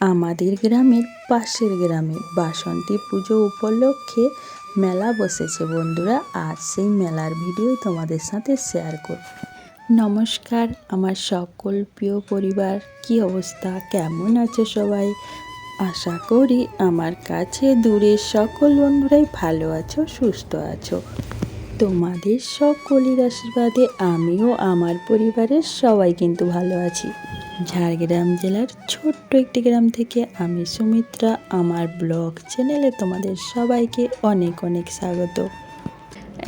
আমাদের গ্রামের পাশের গ্রামে বাসন্তী পুজো উপলক্ষে মেলা বসেছে বন্ধুরা। আজ সেই মেলার ভিডিও তোমাদের সাথে শেয়ার করব। নমস্কার, আমার সকল প্রিয় পরিবার, কি অবস্থা? কেমন আছো সবাই? আশা করি আমার কাছে দূরে সকল বন্ধুরাই ভালো আছো, সুস্থ আছো। তোমাদের সকলের আশীর্বাদে আমিও, আমার পরিবারের সবাই কিন্তু ভালো আছি। ঝাড়গ্রাম জেলার ছোট্ট একটি গ্রাম থেকে আমি সুমিত্রা, আমার ব্লগ চ্যানেলে তোমাদের সবাইকে অনেক অনেক স্বাগত।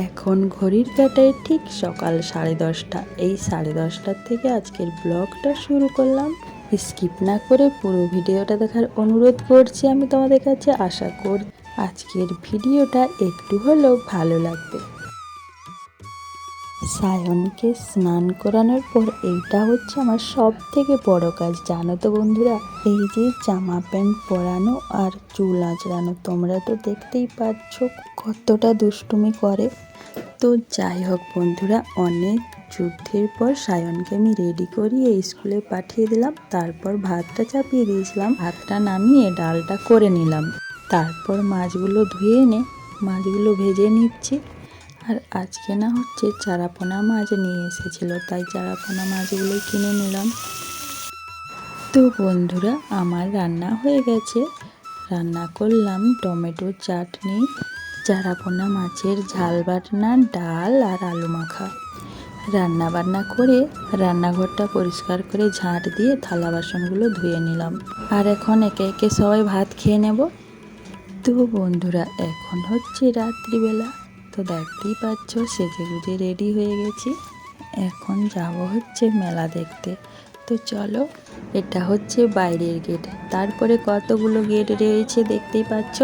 এখন ঘড়ির কাটায় ঠিক সকাল সাড়ে দশটা। এই সাড়ে দশটার থেকে আজকের ব্লগটা শুরু করলাম। স্কিপ না করে পুরো ভিডিওটা দেখার অনুরোধ করছি আমি তোমাদের কাছে। আশা করি আজকের ভিডিওটা একটু হলেও ভালো লাগবে। সায়নকে স্নান করানোর পর এইটা হচ্ছে আমার সব থেকে বড় কাজ, জানো তো বন্ধুরা? এই যে জামা প্যান্ট পরানো আর চুল আঁচড়ানো, তোমরা তো দেখতেই পাচ্ছ কতটা দুষ্টুমি করে। তো যাই হোক বন্ধুরা, অনেক যুদ্ধের পর সায়নকে আমি রেডি করিয়ে স্কুলে পাঠিয়ে দিলাম, তারপর ভাতটা চাপিয়ে দিয়েছিলাম, ভাতটা নামিয়ে ডালটা করে নিলাম। তারপর মাছগুলো ধুয়ে এনে মাছগুলো ভেজে নিচ্ছি। আর আজকে না হচ্ছে চারাপোনা মাছ নিয়ে এসেছিল, তাই চারাপোনা মাছগুলো কিনে নিলাম। তো বন্ধুরা, আমার রান্না হয়ে গেছে। রান্না করলাম টমেটো চাটনি, চারাপোনা মাছের ঝাল বাটনা, ডাল আর আলু মাখা। রান্না বান্না করে রান্নাঘরটা পরিষ্কার করে ঝাঁট দিয়ে থালা বাসনগুলো ধুয়ে নিলাম। আর এখন একে একে সবাই ভাত খেয়ে নেব। তো বন্ধুরা, এখন হচ্ছে রাত্রিবেলা। তো দেখতেই পাচ্ছ, সেজে গুজে রেডি হয়ে গেছি। এখন যাব হচ্ছে মেলা দেখতে। তো চলো, এটা হচ্ছে বাইরের গেট তারপরে কতগুলো গেট রয়েছে দেখতেই পাচ্ছ?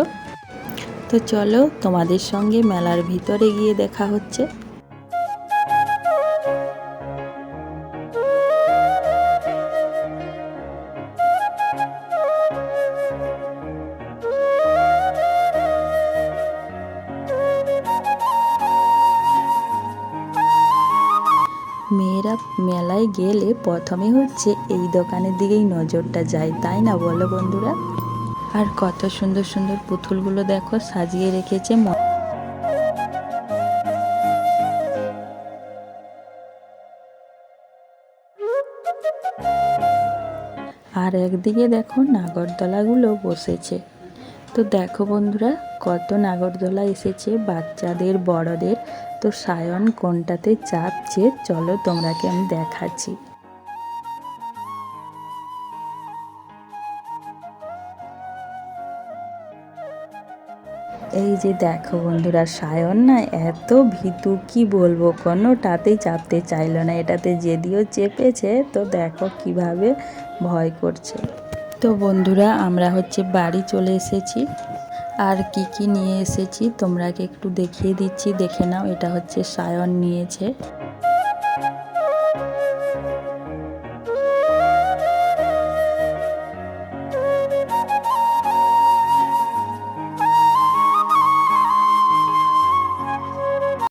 তো চলো তোমাদের সঙ্গে মেলার ভিতরে গিয়ে দেখা হচ্ছে। মেয়েরা মেলায় গেলে প্রথমে হচ্ছে এই দোকানের দিকেই নজরটা যায়, তাই না বলো বন্ধুরা? আর কত সুন্দর সুন্দর পুতুলগুলো দেখো, সাজিয়ে রেখেছে আর একদিকে দেখো নাগরদোলাগুলো বসেছে। তো দেখো বন্ধুরা, কত নাগরদোলা এসেছে বাচ্চাদের, বড়দের। তো সায়ন কোনটাতে চাপছে? চলো তোমরাকে আমি দেখাচ্ছি। এই যে দেখো বন্ধুরা, সায়ন না এত ভীতু, কি বলব? কোনোটাতেই চাপতে চাইলো না। এটাতে যদিও চেপেছে, তো দেখো কীভাবে ভয় করছে। তো বন্ধুরা, আমরা হচ্ছে বাড়ি চলে এসেছি। আর কি কি নিয়ে এসেছি, তোমরাকে একটু দেখিয়ে দিচ্ছি, দেখে নাও, এটা হচ্ছে সায়ন নিয়েছে।